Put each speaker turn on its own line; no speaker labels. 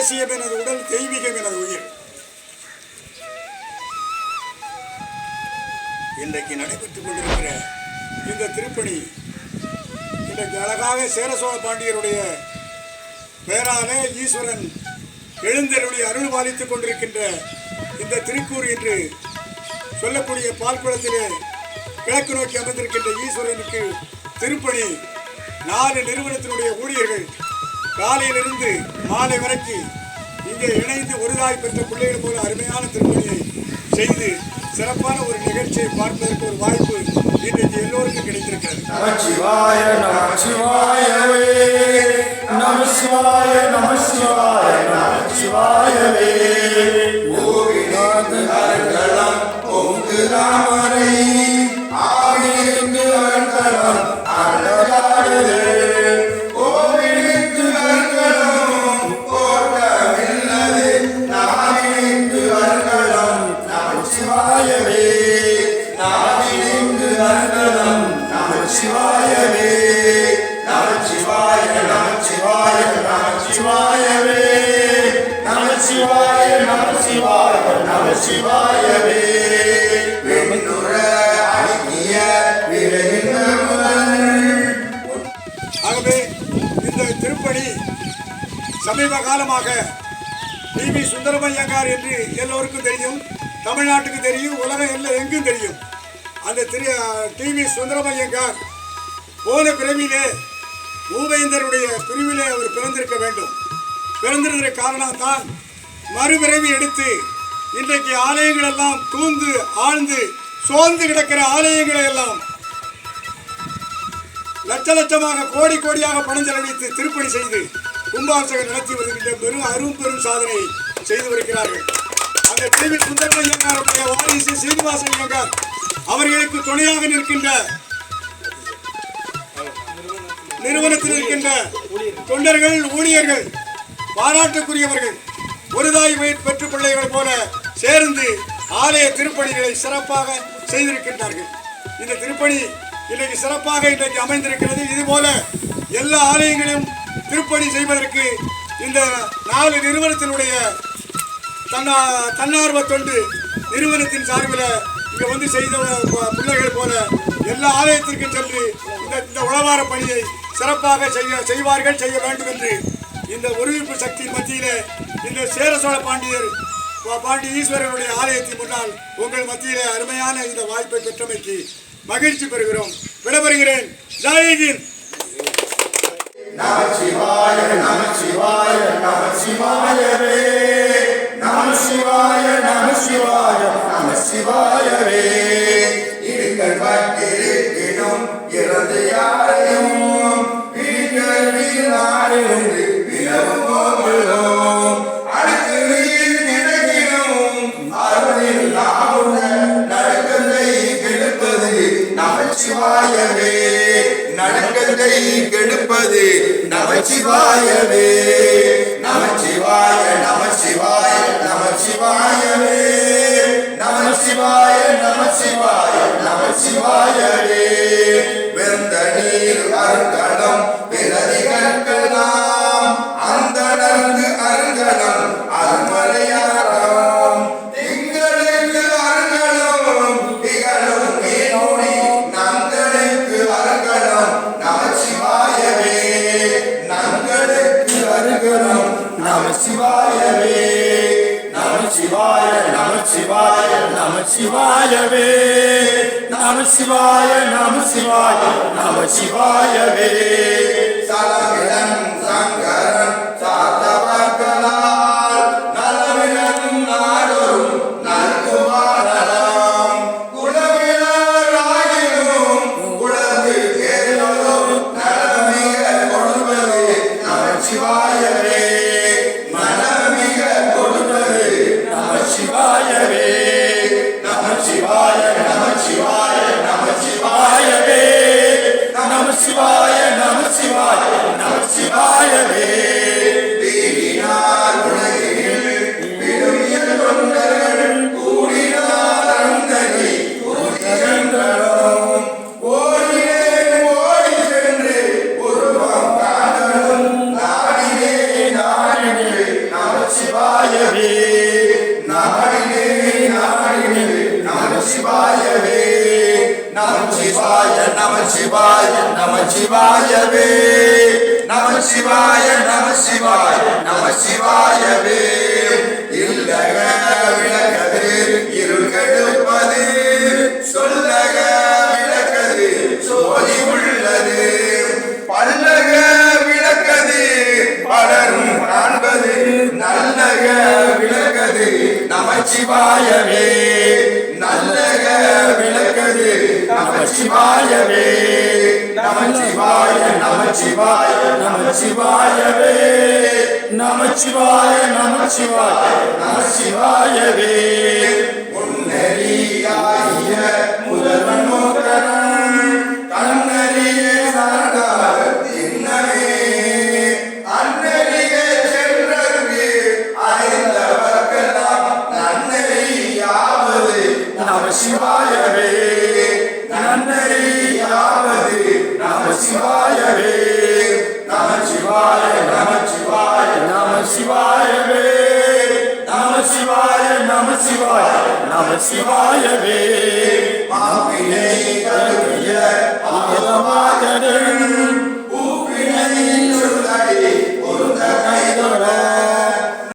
தேசியம் எனது உடல் தெய்வீகம் எனது உயிர். இன்றைக்கு நடைபெற்றுக் கொண்டிருக்கிற இந்த திருப்பணி இன்றைக்கு அழகாக சேர சோழ பாண்டியருடைய பெயராலே ஈஸ்வரன் எழுந்தருளி அருள் பாலித்துக் கொண்டிருக்கின்ற இந்த திருக்கூர் என்று சொல்லக்கூடிய பால்குளத்திலே கிழக்கு நோக்கி அமைந்திருக்கின்ற ஈஸ்வரனுக்கு திருப்பணி நாலு நிறுவனத்தினுடைய ஊழியர்கள் காலையிலிருந்து மாலை வரைக்கும் இங்கே இணைந்து ஒரு தாய் பெற்ற பிள்ளைகள் போல அருமையான திருப்பணியை செய்து சிறப்பான ஒரு நிகழ்ச்சியை பார்ப்பதற்கு ஒரு வாய்ப்பு இன்றைக்கு எல்லோருக்கும் கிடைத்திருக்கிறது.
நமச்சிவாய நமச்சிவாயவே நமசிவாய நமசிவாய நமசிவாயவே ஓவிநாதம் பொங்கு ராமரை நமச்சிவாயவே நமச்சிவாய நமசிவாய நமசிவாயவே வெண்ணுற அழகிய
ஆகவே இந்த திருப்பணி சமீப காலமாக டிவி சுந்தரமையங்கார் என்று எல்லோருக்கும் தெரியும் தமிழ்நாட்டுக்கு தெரியும் உலகம் எல்லாம் எங்கும் தெரியும். அந்த திரு டிவி சுந்தரமையங்கார் போன பிறவிலே பூபேந்தருடைய பிரிவிலே அவர் பிறந்திருக்க வேண்டும். பிறந்திருந்த காரணம் தான் மறுபிறவி எடுத்து இன்றைக்கு ஆலயங்கள் எல்லாம் தூந்து ஆழ்ந்து சோர்ந்து கிடக்கிற ஆலயங்களை எல்லாம் லட்ச லட்சமாக கோடி கோடியாக பணம் செலவழித்து திருப்பணி செய்து கும்பாபிஷேகம் நடத்தி வருகின்ற பெரும் அரும் பெரும் சாதனை செய்து வருகிறார்கள். அந்த டிவி சுந்தரமையங்காருடைய வாரிசு சீனிவாசன் ஐயங்கார் அவர்களுக்கு துணையாக நிற்கின்ற நிறுவனத்தில் இருக்கின்ற தொண்டர்கள் ஊழியர்கள் பாராட்டுக்குரியவர்கள் ஒருதாய் வயிற் பெற்று பிள்ளைகள் போல சேர்ந்து ஆலய திருப்பணிகளை சிறப்பாக செய்திருக்கின்றார்கள். இந்த திருப்பணி இன்றைக்கு சிறப்பாக இன்றைக்கு அமைந்திருக்கிறது. இதுபோல எல்லா ஆலயங்களையும் திருப்பணி செய்வதற்கு இந்த நாலு நிறுவனத்தினுடைய தன்னா தன்னார்வ தொண்டு நிறுவனத்தின் சார்பில் இங்கே வந்து செய்த பிள்ளைகள் போல எல்லா ஆலயத்திற்கும் சென்று இந்த இந்த உழவார பணியை சிறப்பாக செய்ய செய்வார்கள் செய்ய வேண்டும் என்று இந்த ஒருவிப்பு சக்தியின் மத்தியிலே இந்த சேர சோழ பாண்டியர் பாண்டி ஈஸ்வரனுடைய ஆலயத்தின் முன்னால் உங்கள் மத்தியிலே அருமையான இந்த வாய்ப்பை பெற்றமைக்கு மகிழ்ச்சி பெறுகிறோம். விடைபெறுகிறேன். ஜாயகின்
நமச்சிவாய நமச்சிவாய நமச்சிவாயவே கெடுப்பது நமச்சிவாயவே நமச்சிவாய நமச்சிவாய நமச்சிவாயவே நமசிவாய நமசிவாய நமசிவாயவே நமசிவாய நமசிவாய நமசிவாயவே நமசிவாய நமசிவாய நமசிவாயவே சலவிடம் சங்கரம் சாத்தவர்களால் நலவிடம் நாடொரும் நல்குமாரலாம் குலவினராயினும் குலது கேளும் நலமிக கொடுப்பது நமச்சிவாயவே சிவாயவே நம சிவாய நம சிவாய நம சிவாயவே நம சிவாய நம சிவாய நம சிவாயவே இல்லக விளக்கது இருள் கெடுப்பது சொல்லக விளக்கது சோதி உள்ளது பல்லக விளக்கது பலரும் காண்பது நல்லக விளக்கது நமச்சிவாயவே நமச்சிவாயவே நமச்சிவாய நமச்சிவாய நமச்சிவாயவே நமச்சிவாய நமச்சிவாய நமச்சிவாயவே முன்னறியாய முதல்வன் நம சிவாயவே. மாப்பினை கருவிய ஆதமாக